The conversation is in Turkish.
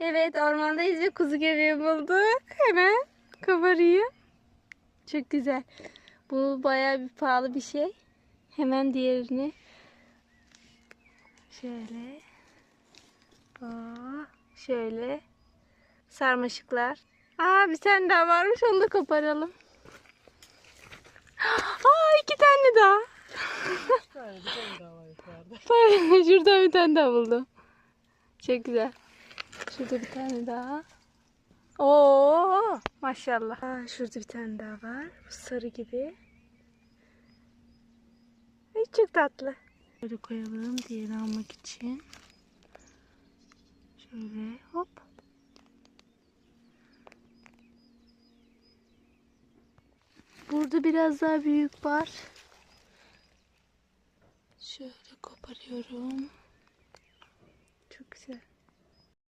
Evet ormandayız ve kuzu geriye bulduk. Hemen kabarıyor. Çok güzel. Bu bayağı bir pahalı bir şey. Hemen diğerini şöyle. Aa, şöyle. Sarmaşıklar. Aa bir tane daha varmış onu da koparalım. Aa iki tane daha. Bir tane daha var yukarıda. Şurada bir tane daha buldum. Çok güzel. Şurada bir tane daha. Oo maşallah. Aa, şurada bir tane daha var. Bu sarı gibi. Ay, çok tatlı. Böyle koyalım diğerini almak için. Şöyle hop. Burada biraz daha büyük var. Şöyle koparıyorum.